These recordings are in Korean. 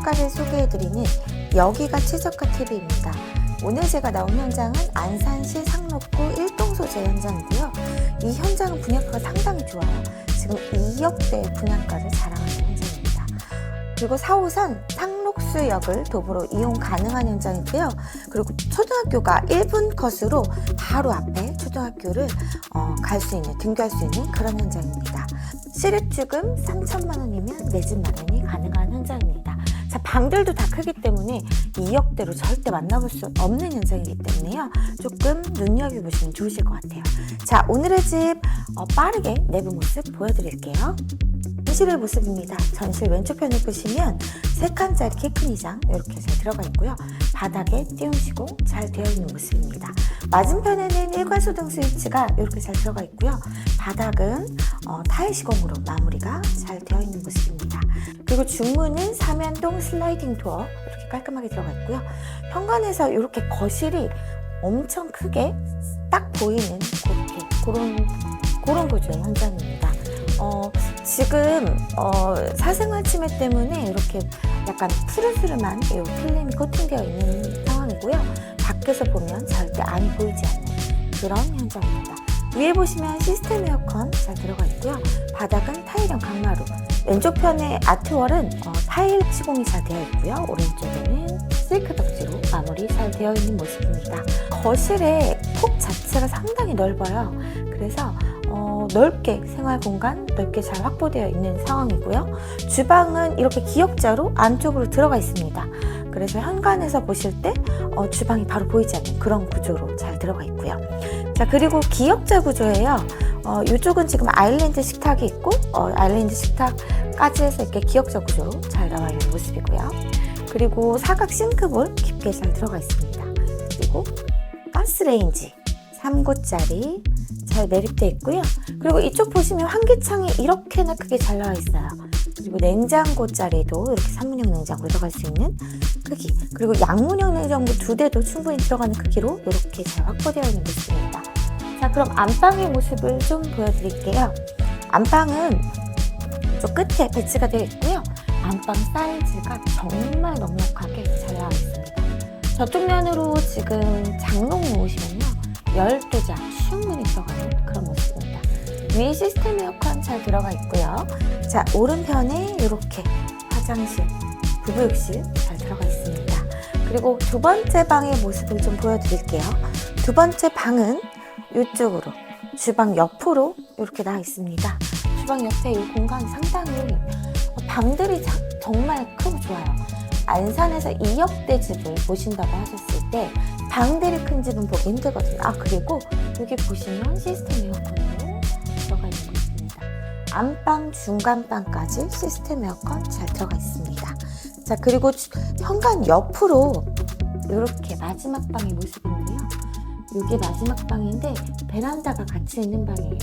최저가를 소개해드리는 여기가 최저가 TV입니다. 오늘 제가 나온 현장은 안산시 상록구 일동소재 현장이고요. 이 현장은 분양가가 상당히 좋아요. 지금 2억대 분양가를 자랑하는 현장입니다. 그리고 4호선 상록수역을 도보로 이용 가능한 현장이고요. 그리고 초등학교가 1분 컷으로 바로 앞에 초등학교를 어, 갈 수 있는, 등교할 수 있는 그런 현장입니다. 실입주금 3천만 원이면 내 집 마련이 가능한 현장입니다. 자, 방들도 다 크기 때문에 2억대로 절대 만나볼 수 없는 현장이기 때문에요. 조금 눈여겨보시면 좋으실 것 같아요. 자, 오늘의 집 어, 빠르게 내부 모습 보여드릴게요. 전실의 모습입니다. 전실 왼쪽 편을 보시면 세 칸짜리 키큰 이장 이렇게 잘 들어가 있고요. 바닥에 띄우시고 잘 되어 있는 모습입니다. 맞은편에는 일괄소등 스위치가 이렇게 잘 들어가 있고요. 바닥은 어, 타일 시공으로 마무리가 잘 되어 있는 모습입니다. 그리고 중문은 삼연동 슬라이딩 도어 이렇게 깔끔하게 들어가 있고요. 현관에서 이렇게 거실이 엄청 크게 딱 보이는 그렇게 그런 그런 구조의 현장입니다. 어, 지금 어, 사생활 침해 때문에 이렇게 약간 푸르스름한 이 필름이 코팅되어 있는 상황이고요. 밖에서 보면 절대 안이 보이지 않는 그런 현장입니다. 위에 보시면 시스템 에어컨 잘 들어가 있고요. 바닥은 타일형 강마루. 왼쪽 편의 아트월은 어, 타일 시공이 잘 되어 있고요. 오른쪽에는 실크 덕지로 마무리 잘 되어 있는 모습입니다. 거실의 폭 자체가 상당히 넓어요. 그래서 어, 넓게 생활 공간 넓게 잘 확보되어 있는 상황이고요. 주방은 이렇게 기역자로 안쪽으로 들어가 있습니다. 그래서 현관에서 보실 때 어, 주방이 바로 보이지 않는 그런 구조로 잘 들어가 있고요. 자 그리고 기역자 구조예요. 어, 이쪽은 지금 아일랜드 식탁이 있고 어, 아일랜드 식탁까지 해서 이렇게 기역자 구조로 잘 나와 있는 모습이고요. 그리고 사각 싱크볼 깊게 잘 들어가 있습니다. 그리고 가스레인지 3구짜리 잘 매립되어 있고요. 그리고 이쪽 보시면 환기창이 이렇게나 크게 잘 나와 있어요. 그리고 냉장고 자리도 이렇게 산문형 냉장고 들어갈 수 있는 크기. 그리고 양문형 냉장고 두 대도 충분히 들어가는 크기로 이렇게 잘 확보되어 있는 모습입니다. 자, 그럼 안방의 모습을 좀 보여드릴게요. 안방은 저 끝에 배치가 되어 있고요. 안방 사이즈가 정말 넉넉하게 잘 나와 있습니다. 저쪽 면으로 지금 장롱 놓으시면요. 12 자 충분히 들어가는 그런 모습입니다. 위에 시스템 에어컨 잘 들어가 있고요. 자, 오른편에 이렇게 화장실, 부부욕실 잘 들어가 있습니다. 그리고 두 번째 방의 모습을 좀 보여드릴게요. 두 번째 방은 이쪽으로 주방 옆으로 이렇게 나와 있습니다. 주방 옆에 이 공간이 상당히 방들이 자- 정말. 안산에서 2억대 집을 보신다고 하셨을 때 방들이 큰 집은 보기 힘들거든요. 아 그리고 여기 보시면 시스템 에어컨으로 들어가 있는 거 있습니다. 안방 중간방까지 시스템 에어컨 잘 들어가 있습니다. 자 그리고 주- 현관 옆으로 이렇게 마지막 방의 모습인데요. 이게 마지막 방인데 베란다가 같이 있는 방이에요.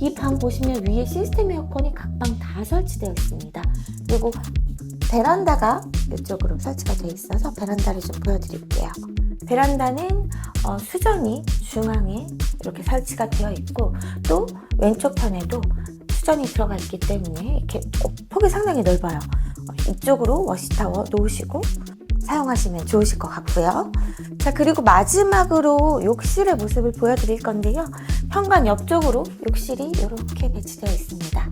이 방 보시면 위에 시스템 에어컨이 각 방 다 설치되어 있습니다. 그리고 베란다가 이쪽으로 설치가 되어 있어서 베란다를 좀 보여드릴게요. 베란다는 어, 수전이 중앙에 이렇게 설치가 되어 있고 또 왼쪽 편에도 수전이 들어가 있기 때문에 이렇게 어, 폭이 상당히 넓어요. 어, 이쪽으로 워시타워 놓으시고 사용하시면 좋으실 것 같고요. 자 그리고 마지막으로 욕실의 모습을 보여드릴 건데요. 현관 옆쪽으로 욕실이 이렇게 배치되어 있습니다.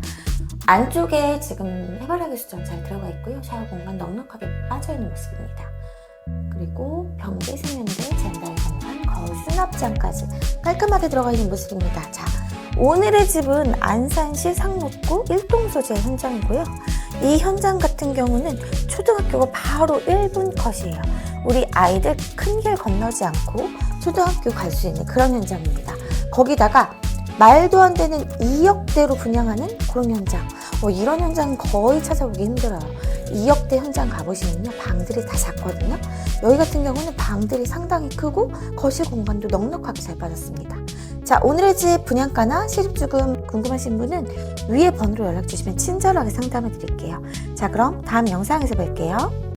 안쪽에 지금 해바라기 수전 잘 들어가 있고요. 샤워 공간 넉넉하게 빠져있는 모습입니다. 그리고 변기, 세면대, 젠다이 공간, 거울 수납장까지 깔끔하게 들어가 있는 모습입니다. 자, 오늘의 집은 안산시 상록구 일동 소재 현장이고요. 이 현장 같은 경우는 초등학교가 바로 1분 컷이에요. 우리 아이들 큰 길 건너지 않고 초등학교 갈 수 있는 그런 현장입니다. 거기다가 말도 안 되는 2억대로 분양하는 그런 현장. 뭐 이런 현장은 거의 찾아보기 힘들어요. 2억대 현장 가보시면요. 방들이 다 작거든요. 여기 같은 경우는 방들이 상당히 크고 거실 공간도 넉넉하게 잘 빠졌습니다. 자, 오늘의 집 분양가나 실입주금 궁금하신 분은 위에 번호로 연락 주시면 친절하게 상담해 드릴게요. 자, 그럼 다음 영상에서 뵐게요.